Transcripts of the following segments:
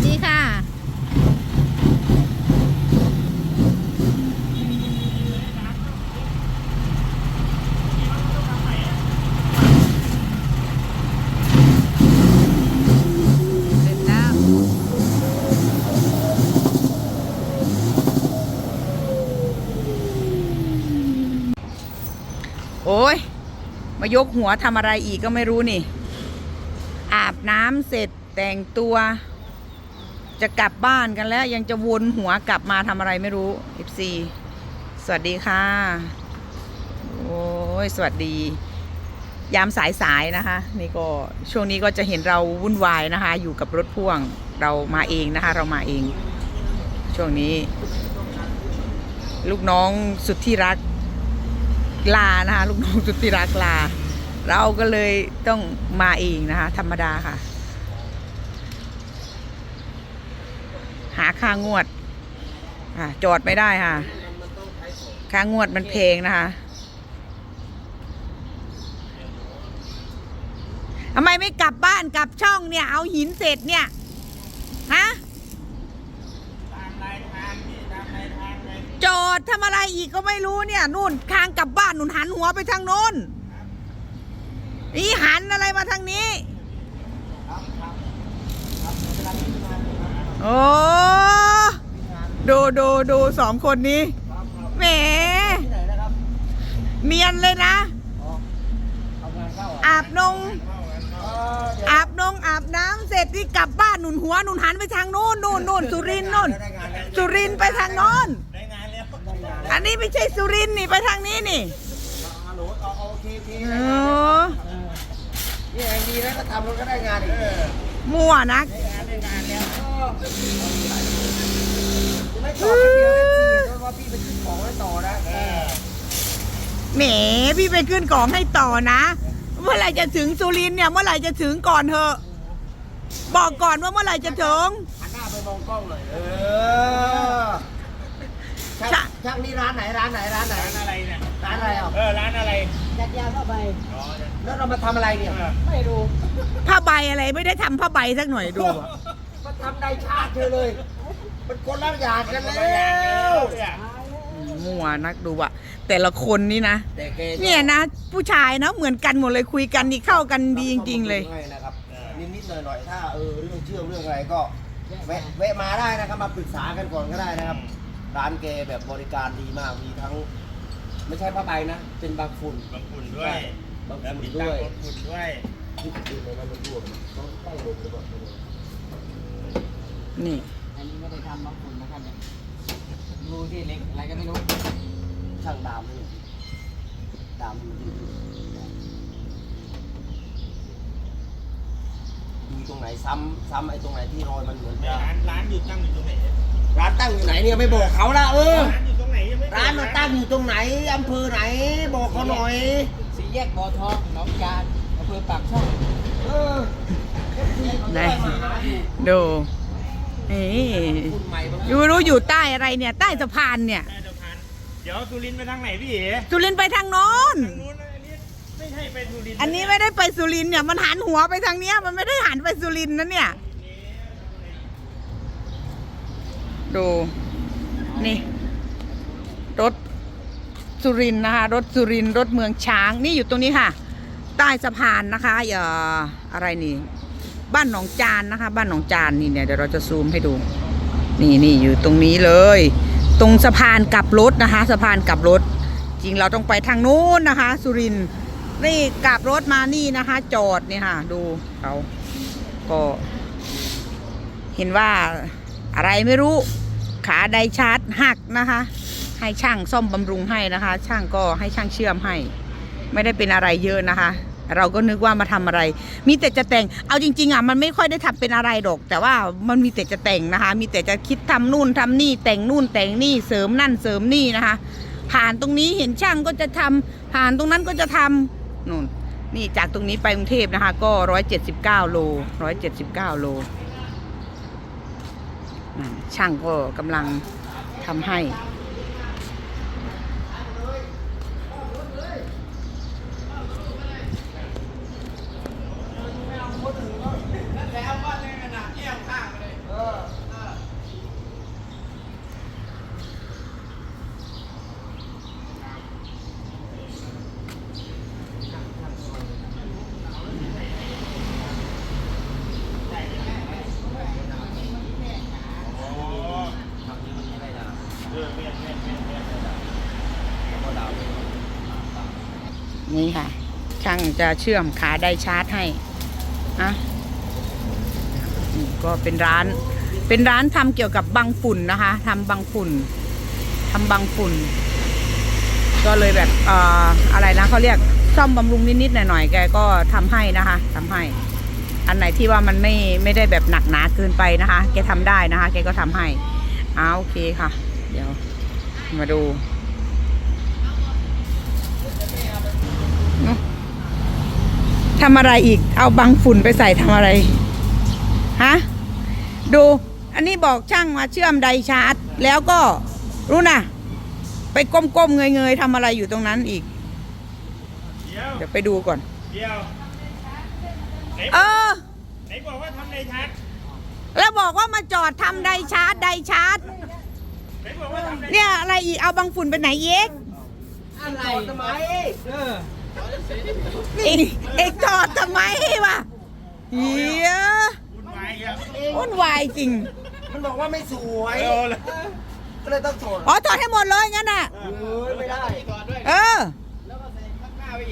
วัสดีค่ะ เสร็จแล้ว โอ้ย มายกหัวทำอะไรอีกก็ไม่รู้นี่ อาบน้ำเสร็จแต่งตัว จะกลับบ้านกันแล้ว ยังจะวนหัวกลับมาทำอะไรไม่รู้ FC สวัสดีค่ะ โอ้ยสวัสดี ยามสายสายๆนะคะ นี่ก็ช่วงนี้ก็จะเห็นเราวุ่นวายนะคะ อยู่กับรถพ่วงเรามาเองนะคะ เรามาเอง ช่วงนี้ ลูกน้องสุดที่รักลานะคะ ลูกน้องสุดที่รักลา เราก็เลยต้องมาเองนะคะ ธรรมดาค่ะ หาค่างวดอะจอดไม่ได้ค่ะ ค่างวดมันเพลงนะคะทำไมไม่กลับบ้านกลับช่องเนี่ย เอาหินเสร็จเนี่ย ฮะจอดทำอะไรอีกก็ไม่รู้เนี่ย นู่นทางกลับบ้านนู่นหันหัวไปทางโน้นนี่หันอะไรมาทางนี้ โอ้ดูดูดูสองคนนี้แหมที่ไหนนะครับเนียนเลยนะอ๋อทำงานเข้าเหรออาบนง เออเดี๋ยวอาบนงอาบน้ำเสร็จที่กลับบ้านหนุนหัวหนุนหันไปทางโน้นนู่นนู่นสุรินทร์นู่นได้งานแล้วสุรินทร์ไปทางโน้นได้งานแล้วได้งานแล้วอันนี้ไม่ใช่สุรินทร์นี่ไปทางนี้นี่ฮัลโหลเอาเอาโอเคโอเคโอ้ นี่เองดีนะก็ทำรถก็ได้งานอีกมั่วนักได้งานได้งานแล้วไม่ต่อแค่เดียวนะพี่เพราะว่าพี่ไปขึ้นของแล้วต่อนะแหมพี่ไปขึ้นกล่องให้ต่อนะ เมื่อไหร่จะถึงสุรินทร์เนี่ยเมื่อไหร่จะถึงก่อนเถอะ บอกก่อนว่าเมื่อไหร่จะถึงหันหน้าไปมองกล้องเลยเออช่าช่างงช่างนี่ร้านไหนร้านไหนร้านไหนร้านอะไรเนี่ย ร้านอะไรอะเออร้านอะไรยัดยาเข้าไปอ๋อแล้วเรามาทำอะไรเนี่ยไม่รู้ผ้าใบอะไรไม่ได้ทำผ้าใบสักหน่อยดูอะมาทำไดชาติเธอเลย มันคนละอย่างกันแล้วมั่วนักดูอะแต่ละคนนี่นะ แต่แกเนี่ยนะ ผู้ชายนะเหมือนกันหมดเลยคุยกันนี่เข้ากันดีจริง ๆ เลย ให้นะครับนิดๆหน่อยๆถ้าเออเรื่องเชื่อมเรื่องอะไรก็แวะแวะมาได้นะครับมาปรึกษากันก่อนก็ได้นะครับ ร้านแกแบบบริการดีมากมีทั้ง ไม่ใช่ผ้าใบนะ เป็นบางฝุ่น บางฝุ่นด้วยบางแล้วฝุ่นติดด้ตั้งวยรถฝุ่นด้วย ที่ดูในนั้นมันรั่วต้องใกล้ลมหรือเปล่านี่ อันนี้ไม่ได้ทำบางฝุ่นนะครับเนี่ยดูที่เล็กอะไรก็ไม่รู้ ช่างดามนี่ดามอยู่ที่ดูตรงไหนซ้ำซ้ำไอ้ตรงไหนที่รอยมันเหมือนจะร้านร้านอยู่ตั้งอยู่ตรงไหนร้านตั้งอยู่ไหนเนี่ยไม่บอกเขาละเออ ร้านอยู่ต รงไหนยังไม่ร้านมันตั้งอยู่ตรงไหนอำเภอไหน บอกเขาหน่อย สีแยกบ่อทองหนองจานอำเภอปากช่องเออได้ดูนี่คุณใหม่บางอยู่รู้อยู่ใต้อะไรเนี่ย ใต้สะพานเนี่ยใต้สะพานเดี๋ยวสุรินทร์ไปทางไหนพี่เอ๋สุรินทร์ไปทางโน้น ทางนู้นนะอันนี้ไม่ใช่ไปสุรินทร์อันนี้ไม่ได้ไปสุรินทร์เนี่ย มันหันหัวไปทางเนี้ย มันไม่ได้หันไปสุรินทร์นะเนี่ย ดู นี่รถ สุรินนะคะ รถสุรินรถเมืองช้างนี่อยู่ตรงนี้ค่ะ ใต้สะพานนะคะอย่าอะไรนี่ บ้านหนองจานนะคะ บ้านหนองจานนี่เนี่ยเดี๋ยวเราจะซูมให้ดู นี่นี่อยู่ตรงนี้เลย ตรงสะพานกลับรถนะคะ สะพานกลับรถ จริงเราต้องไปทางนู้นนะคะ สุรินนี่กลับรถมานี่นะคะ จอดนี่ค่ะ ดูเขาก็เห็นว่าอะไรไม่รู้ ขาไดชาร์จหักนะคะ ให้ช่างซ่อมบำรุงให้นะคะ ช่างก็ให้ช่างเชื่อมให้ ไม่ได้เป็นอะไรเยอะนะคะ เราก็นึกว่ามาทำอะไร มีแต่จะแต่งเอาจริง ๆอะมันไม่ค่อยได้ทำเป็นอะไรดอก แต่ว่ามันมีแต่จะแต่งนะคะ มีแต่จะคิดทำนู่นทำนี่ แต่งนู่นแต่งนี่เสริมนั่นเสริมนี่นะคะ ผ่านตรงนี้เห็นช่างก็จะทำผ่านตรงนั้นก็จะทำนู่นนี่จากตรงนี้ไปกรุงเทพนะคะ ก็ร้อยเจ็ดสิบเก้าโลร้อยเจ็ดสิบเก้าโลช่างก็กำลังทำให้ เออ ช่างจะเชื่อมขาไดชาร์จให้อะก็เป็นร้าน เป็นร้านทำเกี่ยวกับบังฝุ่นนะคะทำบังฝุ่นทำบังฝุ่น ก็เลยแบบเอ่ออะไรนะเขาเรียกซ่อมบำรุงนิดๆหน่อยๆแกก็ทำให้นะคะทำให้ อันไหนที่ว่ามันไม่ไม่ได้แบบหนักหนาเกินไปนะคะ แกทำได้นะคะ แกก็ทำให้อ้าโอเคค่ะ เดี๋ยวมาดูเนอะ ทำอะไรอีก เอาบังฝุ่นไปใส่ทำอะไร ฮะ ดู อันนี้บอกช่างมาเชื่อมไดชาร์จ แล้วก็รู้นะไปก้มๆเงยๆทำอะไรอยู่ตรงนั้นอีก เดี๋ยวเดี๋ยวไปดูก่อน เดี๋ยวไหนเออไหนบอกว่าทำในชัดแล้วบอกว่ามาจอดทำไดชาร์จไดชาร์จไหนบอกว่าทำในเนี่ยอะไรอีก เอาบังฝุ่นไปไหนเย็กอะไรทำไมเออ นี่เอกจอดทำไมวะเฮียวุ่นวายครับวุ่นวายจริง มันบอกว่าไม่สวยโอ้เลยก็เลยต้องถอดอ๋อถอดให้หมดเลยงั้นน่ะ เออไม่ได้เออ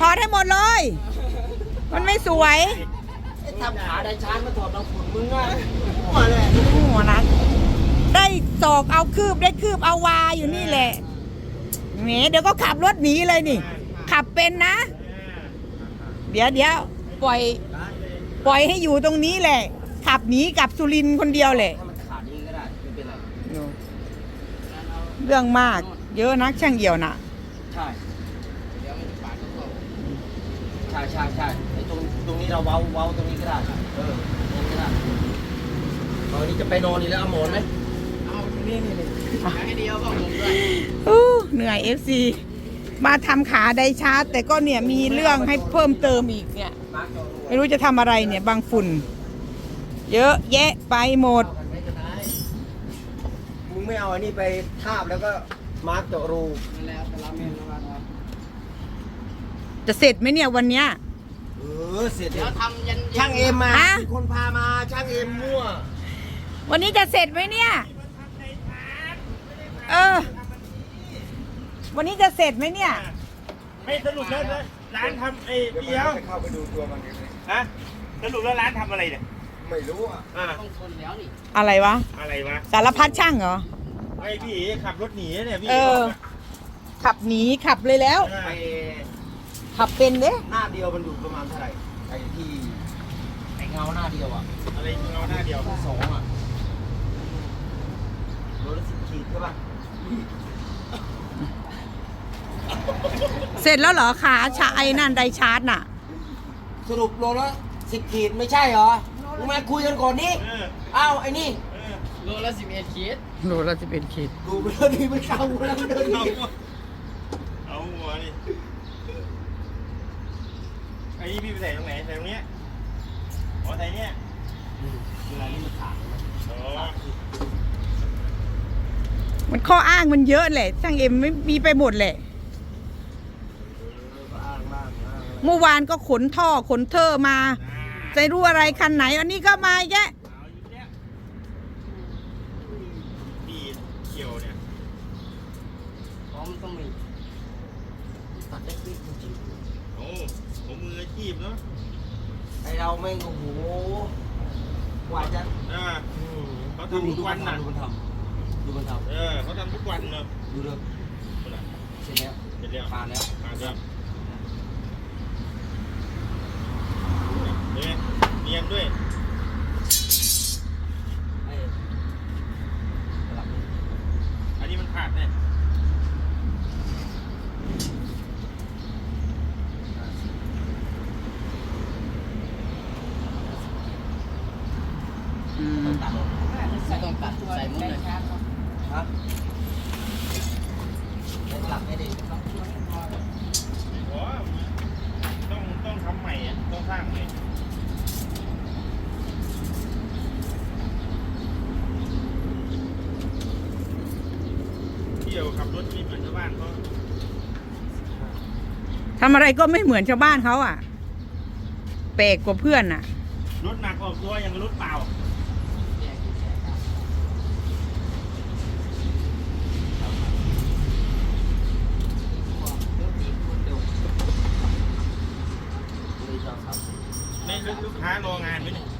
ถอดให้หมดเลย มันไม่สวยไอ้ทำขาไดชาร์จมาถอดบางฝุ่นมึงอะหัวเลยหัวนะได้ศอกเอาคืบได้คืบเอาวาอยู่นี่แหละแหมเดี๋ยวก็ขับรถหนีเลยนี่ ขับเป็นนะ เดี๋ยวเดี๋ยวปล่อย ปล่อยให้อยู่ตรงนี้แหละ ขับหนีกลับสุรินทร์คนเดียวแหละ ถ้ามันขาดนี่ก็ได้ไม่เป็นไรเรื่องมาก เยอะนักช่างเหี่ยวน่ะใช่ใช่ใช่ใช่ไอ้ตรงตรงนี้เราเว้าเว้าตรงนี้ก็ได้เออตรงนี้ก็ได้ตอนนี้จะไปนอนนี่แล้วเอาหมอนไหมเอานี่นี่นี่ให้เดียวก็ผมด้วยอู้เหนื่อยเอฟซี มาทำขาไดชาร์จแต่ก็เนี่ยมีเรื่องให้เพิ่มเติมอีกเนี่ยมาร์คจอรูไม่รู้จะทำอะไรเนี่ยบางฝุ่น เยอะแยะไปหมด มึงไม่เอาอันนี้ไปทาบแล้วก็มาร์กเจาะรูนั่นแล้วแต่ละเมนระวังนะจะเสร็จไหมเนี่ยวันเนี้ย เออเสร็จเดี๋แล้ยววทำยันช่างเอ็มมาฮะ มีคนพามาช่างเอ็มมั่ววันนี้จะเสร็จไหมเนี่ย เออ วันนี้จะเสร็จไหมเนี่ย ไม่สรุปแล้วนะร้านทำไอ้เดียวเข้าไปดูตัวมันเองเลยฮะสรุปแล้วร้านทำอะไรเนี่ยไม่รู้อะอ่าต้องทนแล้วนี่อะไรวะ อะไรวะสารพัดช่างเหรอไอ้พี่ขับรถหนีเนี่ยพี่เออ ขับหนีขับเลยแล้ว ไปขับเป็นเด้หน้าเดียวมันอยู่ประมาณเท่าไหร่ไอ้ที่ไอ้เงาหน้าเดียวอะอะไรเงาหน้าเดียวสองอะโลละสิบขีดใช่ป่ะ เสร็จแล้วเหรอขาชาไอ้นั่นไดชาร์จน่ะ สรุปโลละสิบขีดไม่ใช่เหรอมึงมาคุยกันก่อนนี่เอออ้าวไอ้นี่เออโลละสิบเอ็ดขีดโลละจะเป็นขีดดูไปแล้วดีไม่เข้าแล้วเดินเอาดีหัวเอาหัวนี่ไอ้นี่พี่ไปใส่ตรงไหนใส่ตรงเนี้ยอ๋อใส่เนี้ยเวลานี้มันขาดเลยนะอ๋อมันข้ออ้างมันเยอะแหละช่างเอ็มไม่มีไปหมดแหละ เออก็อ้างบ้างอ้างอะไร เมื่อวานก็ขนท่อขนเทอร์มาอ่าจะรู้อะไรคันไหน อันนี้ก็มาแยะเอาอยู่เนี่ยพี่เขียวเนี่ยพร้อมต้องมีตัดได้ปิ๊กจริงโอ้ผมมืออาชีพเนาะๆไอเราแม่งโอ้โหกว่าจะอ่าอืมเขาทำทุกวันน่ะดูมันทำดูมันทเออเขาทำทุกวันเนาะำดูเรื่องเสร็จแล้วเสร็จแล้วผ่านแล้วผ่านแล้วเห็นไหม เนียนด้วย ทำอะไรก็ไม่เหมือนชาวบ้านเขาอะแปลกกว่าเพื่อนอะ รถหนักออกตัวยังรถเปล่าไม่ลูกค้ารองานไมเนี่